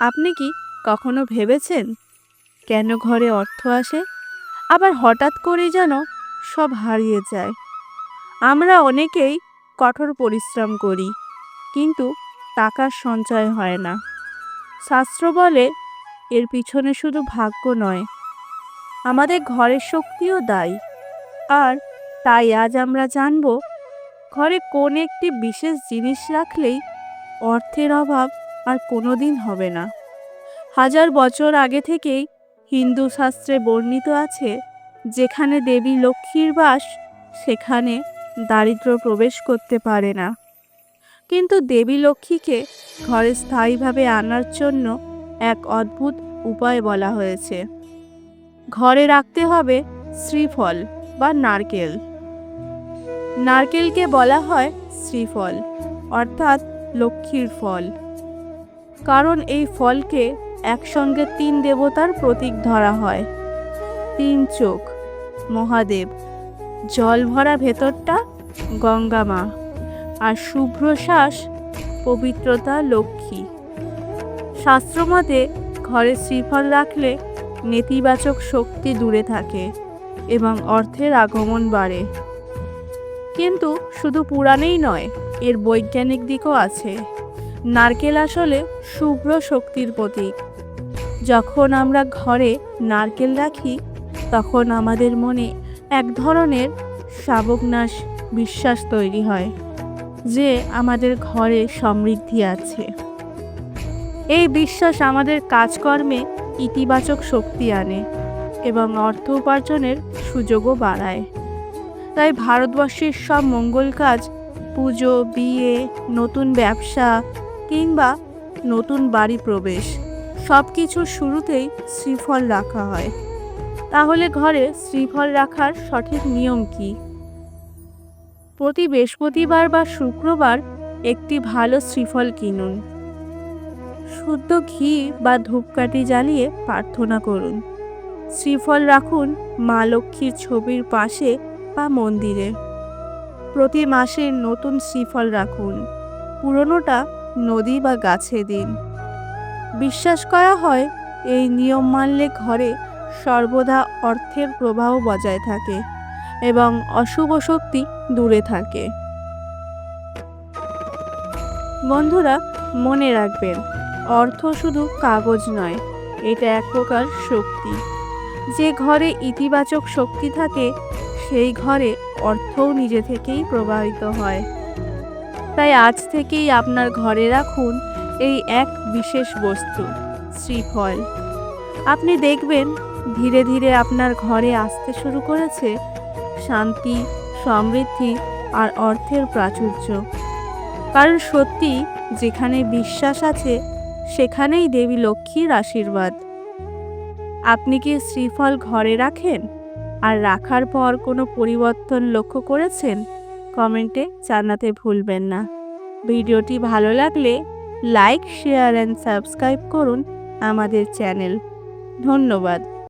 আপনি কি কখনো ভেবেছেন কেন ঘরে অর্থ আসে? আবার হঠাৎ করে যেন সব হারিয়ে যায়। আমরা অনেকেই কঠোর পরিশ্রম করি, কিন্তু টাকার সঞ্চয় হয় না। শাস্ত্র বলে, এর পিছনে শুধু ভাগ্য নয়, আমাদের ঘরের শক্তিও দায়ী। আর তাই আজ আমরা জানব, ঘরে কোন একটি বিশেষ জিনিস রাখলেই অর্থের অভাব আর কোনোদিন হবে না। হাজার বছর আগে থেকেই হিন্দু শাস্ত্রে বর্ণিত আছে, যেখানে দেবী লক্ষ্মীর বাস, সেখানে দারিদ্র প্রবেশ করতে পারে না। কিন্তু দেবী লক্ষ্মীকে ঘরে স্থায়ীভাবে আনার জন্য এক অদ্ভুত উপায় বলা হয়েছে। ঘরে রাখতে হবে শ্রীফল বা নারকেল। নারকেলকে বলা হয় শ্রীফল, অর্থাৎ লক্ষ্মীর ফল। কারণ এই ফলকে একসঙ্গে তিন দেবতার প্রতীক ধরা হয়। তিন চোখ, মহাদেব, জল ভরা ভেতরটা গঙ্গা মা আর শুভ্র শ্বাস পবিত্রতা লক্ষ্মী। শাস্ত্রমতে ঘরে শ্রীফল রাখলে নেতিবাচক শক্তি দূরে থাকে এবং অর্থের আগমন বাড়ে। কিন্তু শুধু পুরাণেই নয়, এর বৈজ্ঞানিক দিকও আছে। নারকেল আসলে শুভ্র শক্তির প্রতীক। যখন আমরা ঘরে নারকেল রাখি, তখন আমাদের মনে এক ধরনের শাবকনাশ বিশ্বাস তৈরি হয়, যে আমাদের ঘরে সমৃদ্ধি আছে। এই বিশ্বাস আমাদের কাজকর্মে ইতিবাচক শক্তি আনে এবং অর্থ উপার্জনের সুযোগও বাড়ায়। তাই ভারতবর্ষের সব মঙ্গল কাজ, পুজো, বিয়ে, নতুন ব্যবসা কিংবা নতুন বাড়ি প্রবেশ সব কিছুর শুরুতেই শ্রীফল রাখা হয়। তাহলে ঘরে শ্রীফল রাখার সঠিক নিয়ম কি? প্রতি বৃহস্পতিবার বা শুক্রবার একটি ভালো শ্রীফল কিনুন। শুদ্ধ ঘি বা ধূপকাঠি জ্বালিয়ে প্রার্থনা করুন। শ্রীফল রাখুন মা লক্ষ্মীর ছবির পাশে বা মন্দিরে। প্রতি মাসে নতুন শ্রীফল রাখুন। পুরনোটা নদী বা গাছে দিন। বিশ্বাস করা হয়, এই নিয়ম মানলে ঘরে সর্বদা অর্থের প্রবাহ বজায় থাকে এবং অশুভ শক্তি দূরে থাকে। বন্ধুরা, মনে রাখবেন, অর্থ শুধু কাগজ নয়, এটা এক প্রকার শক্তি। যে ঘরে ইতিবাচক শক্তি থাকে, সেই ঘরে অর্থও নিজে থেকেই প্রবাহিত হয়। তাই আজ থেকেই আপনার ঘরে রাখুন এই এক বিশেষ বস্তু, শ্রীফল। আপনি দেখবেন, ধীরে ধীরে আপনার ঘরে আসতে শুরু করেছে শান্তি, সমৃদ্ধি আর অর্থের প্রাচুর্য। কারণ সত্যি, যেখানে বিশ্বাস আছে, সেখানেই দেবী লক্ষ্মীর আশীর্বাদ। আপনি কি শ্রীফল ঘরে রাখেন? আর রাখার পর কোনো পরিবর্তন লক্ষ্য করেছেন? কমেন্টে জানাতে ভুলবেন না। ভিডিওটি ভালো লাগলে লাইক, শেয়ার অ্যান্ড সাবস্ক্রাইব করুন আমাদের চ্যানেল। ধন্যবাদ।